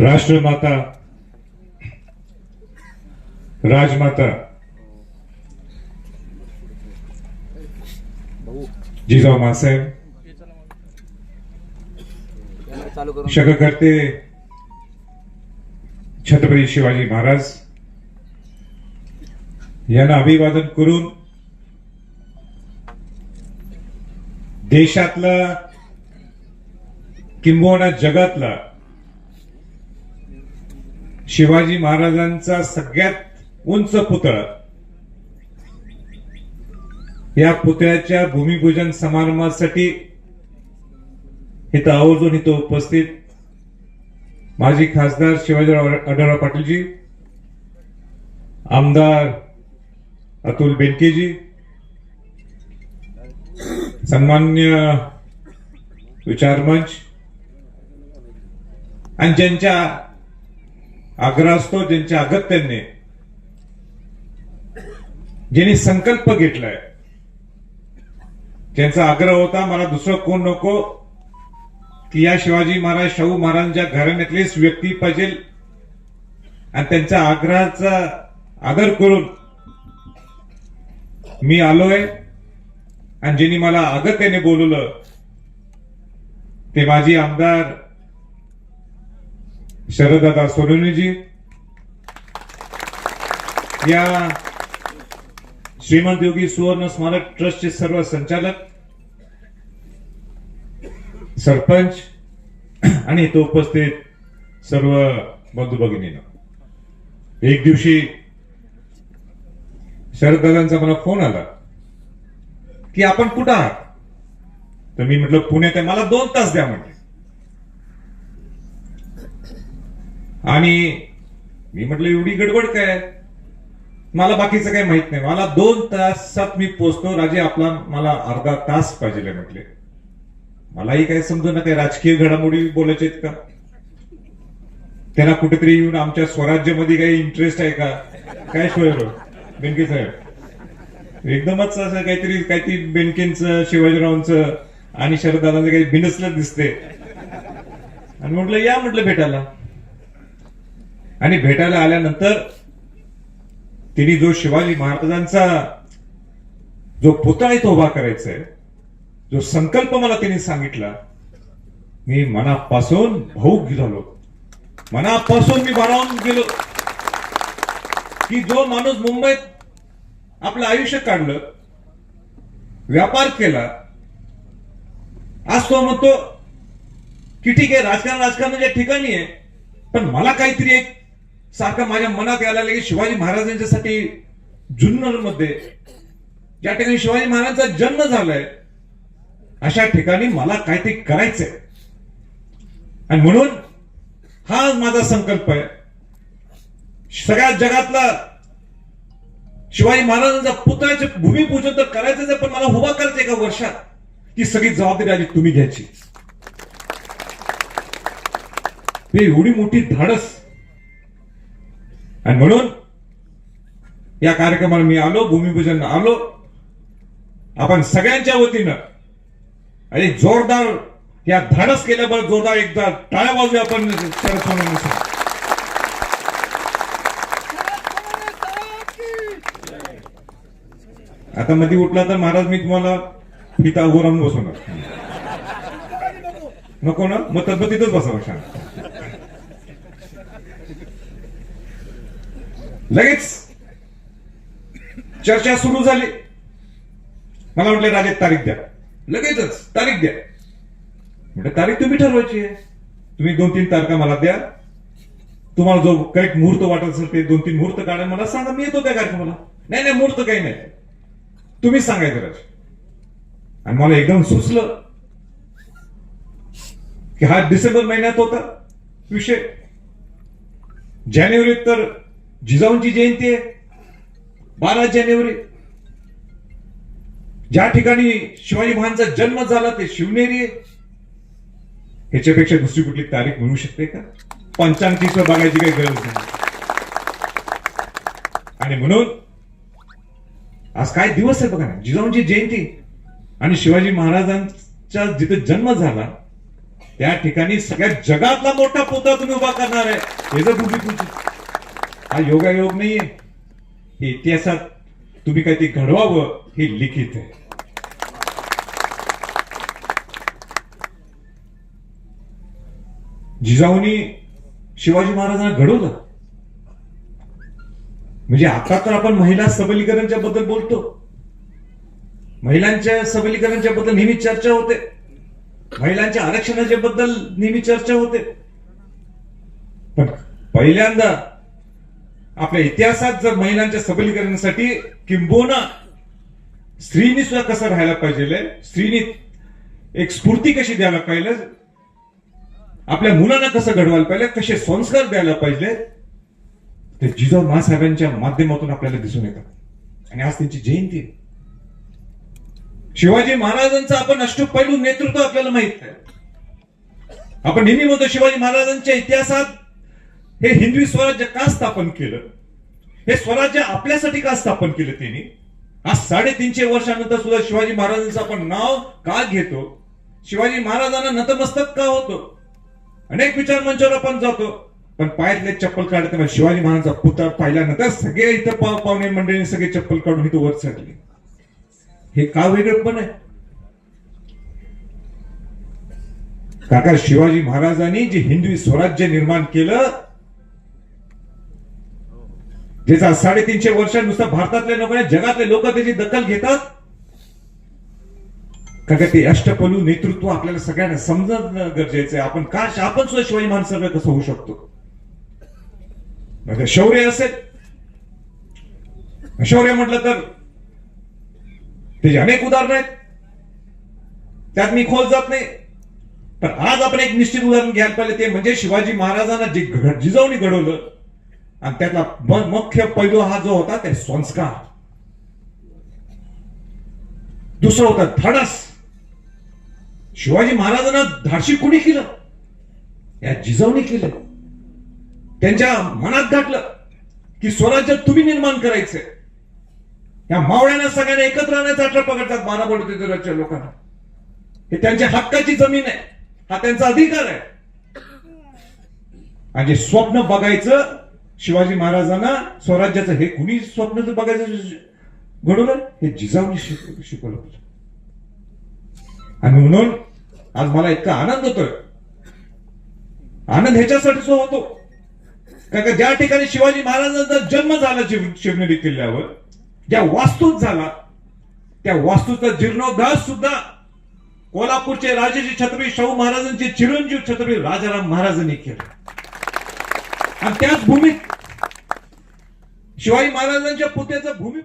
राष्ट्रमाता राजमाता जिजाऊ मासाहेब शककर्ते छत्रपती शिवाजी महाराज यांना अभिवादन करून देशातला किंबहुना जगातला शिवाजी महाराजांचा सगळ्यात उंच पुतळा. या पुतळ्याच्या भूमिपूजन समारंभासाठी इथं आवर्जून इथं उपस्थित माजी खासदार शिवाजीराव आढळराव पाटीलजी आमदार अतुल बेनकेजी सन्मान्य विचारमंच आणि ज्यांच्या आग्रह असतो ज्यांच्या अगत्याने ज्यांनी संकल्प घेतलाय. ज्यांचा आग्रह होता मला दुसरं कोण नको? की या शिवाजी महाराज शाहू महाराजांच्या घराण्यातलीच व्यक्ती पाहिजे. आणि त्यांच्या आग्रहाचा आदर करून मी आलोय. आणि ज्यांनी मला अगत्याने बोलवलं ते माझी आमदार शरददादा सोनवणेजी या श्रीमंत योगी सुवर्ण स्मारक ट्रस्टचे सर्व संचालक सरपंच आणि इथं उपस्थित सर्व बंधू भगिनीनं. एक दिवशी शरददादांचा मला फोन आला की आपण कुठं आहात? तर मी म्हटलं पुण्यात आहे. मला दोन तास द्या म्हणजे आणि मी म्हटलं एवढी गडबड काय? मला बाकीचं काही माहीत नाही. मला दोन तासात मी पोचतो. राजे आपला मला अर्धा तास पाहिजे म्हटले. मलाही काय समजू ना काही राजकीय घडामोडी बोलायचे आहेत का? त्यांना कुठेतरी येऊन आमच्या स्वराज्यामध्ये काही इंटरेस्ट आहे का? काय शोयर हो? बेनके साहेब. एकदमच असं काहीतरी काहीतरी बेनकेंचं शिवाजीरावांचं आणि शरददादांचं काही बिनसलं दिसते आणि म्हटलं या म्हटलं भेटायला. आणि भेटायला आल्यानंतर तिने जो शिवाजी महाराजांचा जो पुतळा इथं उभा करायचा आहे जो संकल्प मला त्यांनी सांगितला मी मनापासून भाऊक झालो. मनापासून मी भारावून गेलो. की जो माणूस मुंबईत आपलं आयुष्य काढलं व्यापार केला आज तो म्हणतो की ठीक आहे राजकारण राजकारणाच्या म्हणजे ठिकाणी आहे पण मला काहीतरी एक सारखं माझ्या मनात यायला लागलं की शिवाजी महाराजांच्यासाठी जुन्नरमध्ये ज्या ठिकाणी शिवाजी महाराजांचा जन्म झालाय अशा ठिकाणी मला काहीतरी करायचंय. आणि म्हणून हा माझा संकल्प आहे. सगळ्या जगातला शिवाजी महाराजांचा पुतळ्याचे भूमिपूजन तर करायचंच आहे पण मला उभा करायचं एका वर्षात. ती सगळी जबाबदारी आधी तुम्ही घ्यायची. ते एवढी मोठी धाडस. आणि म्हणून या कार्यक्रमाला मी आलो भूमिपूजन आलो. आपण सगळ्यांच्या वतीनं आणि जोरदार या धाडस केल्याबरोबर जोरदार एकदा टाळ्या वाजूया आपण शरद सोनवणेसाठी. आता मध्ये उठला तर महाराज मी तुम्हाला फिता उभं राहून बसवणार. नको ना? मग तब्येतीतच बसावं शाळा लगेच चर्चा सुरू झाली. मला म्हटलं राजे तारीख द्या. लगेचच तारीख द्या. म्हटलं तारीख तुम्ही ठरवायची आहे. तुम्ही दोन तीन तारखा मला द्या. तुम्हाला जो काही मुहूर्त वाटत असेल ते दोन तीन मुहूर्त काढा. मला सांगा मी येतो त्या कार्यक्रमाला. नाही नाही मुहूर्त काही नाही. तुम्ही सांगायचं राज आणि मला एकदम सुचलं की हा डिसेंबर महिन्यात होता विषय. जानेवारीत तर जिजाऊंची जयंती आहे. बारा जानेवारी. ज्या ठिकाणी शिवाजी महाराजांचा जन्म झाला ते शिवनेरी आहे. ह्याच्यापेक्षा दुसरी कुठली तारीख म्हणू शकते का? पंचांकीचं बघायची काही गरज नाही. आणि म्हणून आज काय दिवस आहे बघा ना? जिजाऊंची जयंती. आणि शिवाजी महाराजांचा जिथे जन्म झाला त्या ठिकाणी सगळ्या जगातला मोठा पुतळा तुम्ही उभा करणार आहे. हे जर भूमिपूजन हा योगायोग नाहीये. हे इतिहासात तुम्ही काहीतरी घडवावं हे लिखित आहे. जिजाऊनी शिवाजी महाराजांना घडवलं. म्हणजे आता तर आपण महिला सबलीकरणच्या बद्दल बोलतो. महिलांच्या सबलीकरणच्या बद्दल नेहमी चर्चा होते. महिलांच्या आरक्षणाच्या बद्दल नेहमी चर्चा होते. पण पहिल्यांदा आपल्या इतिहासात जर महिलांच्या सबलीकरणासाठी किंबोना स्त्रीनी सुद्धा कसं राहायला पाहिजे स्त्रीनी एक स्फूर्ती कशी द्यायला पाहिजे आपल्या मुलांना कसं घडवायला पाहिजे कसे संस्कार द्यायला पाहिजे ते जिजाऊ महासाहेबांच्या माध्यमातून आपल्याला दिसून येतात. आणि आज त्यांची जयंती आहे. शिवाजी महाराजांचं आपण अष्टपैलू नेतृत्व आपल्याला माहीत आहे. आपण नेहमी म्हणतो शिवाजी महाराजांच्या इतिहासात हे हिंदवी स्वराज्य का स्थापन केलं? हे स्वराज्य आपल्यासाठी का स्थापन केलं त्यांनी? आज साडेतीनशे वर्षानंतर सुद्धा शिवाजी महाराजांचं आपण नाव का घेतो? शिवाजी महाराजांना नतमस्तक का होतो? अनेक विचार मंचावर आपण जातो. पण पायातले चप्पल काढताना शिवाजी महाराजांचा पुतळा पाहिल्यानंतर सगळे इथं पाव- पाहुणे मंडळीने सगळे चप्पल काढून इथं वर चढले. हे का वेगळं पण आहे? काका शिवाजी महाराजांनी जे हिंदवी स्वराज्य निर्माण केलं ज्याचा साडेतीनशे वर्ष नुसतं भारतातल्या लोकांनी जगातले लोक त्याची दखल घेतात? का ते अष्टपलू नेतृत्व आपल्याला सगळ्यांना समजणं गरजेचं आहे. आपण का आपण सुद्धा शिवाजी महाराजांना कसं होऊ शकतो? शौर्य असेल. शौर्य म्हटलं तर त्याची अनेक उदाहरणं आहेत. त्यात मी खोल जात नाही. पण आज आपण एक निश्चित उदाहरण घ्यायला पाहिजे ते म्हणजे शिवाजी महाराजांना जे जिजवणी घडवलं आणि त्यातला मुख्य पैलू हा जो होता ते संस्कार. दुसरं होतं धडस. शिवाजी महाराजांना धाडशी कुणी केलं? या जिजाऊनी केलं. त्यांच्या मनात घातलं की स्वराज्य तुम्ही निर्माण करायचंय या मावळ्यांना सगळ्यांना एकत्र आणण्याचा अठरा पकडतात बारा पडते लोकांना. हे त्यांच्या हक्काची जमीन आहे. हा त्यांचा अधिकार आहे. आणि स्वप्न बघायचं शिवाजी महाराजांना स्वराज्याचं हे कुणी स्वप्न जर बघायचं घडवलं? हे जिजाऊनी शिकवलं होतं. आणि म्हणून आज मला इतका आनंद होतोय. आनंद ह्याच्यासाठीच होतो. कारण का ज्या ठिकाणी शिवाजी महाराजांचा जन्म झाला शिव- शिवनेरी किल्ल्यावर ज्या वास्तूत झाला त्या वास्तूचा जीर्णोद्धार सुद्धा कोल्हापूरचे राजाचे छत्रपती शाहू महाराजांचे चिरंजीव छत्रपती राजाराम महाराजांनी केलं. आणि त्याच भूमीत शिवाजी महाराजांच्या पुत्याचं भूमी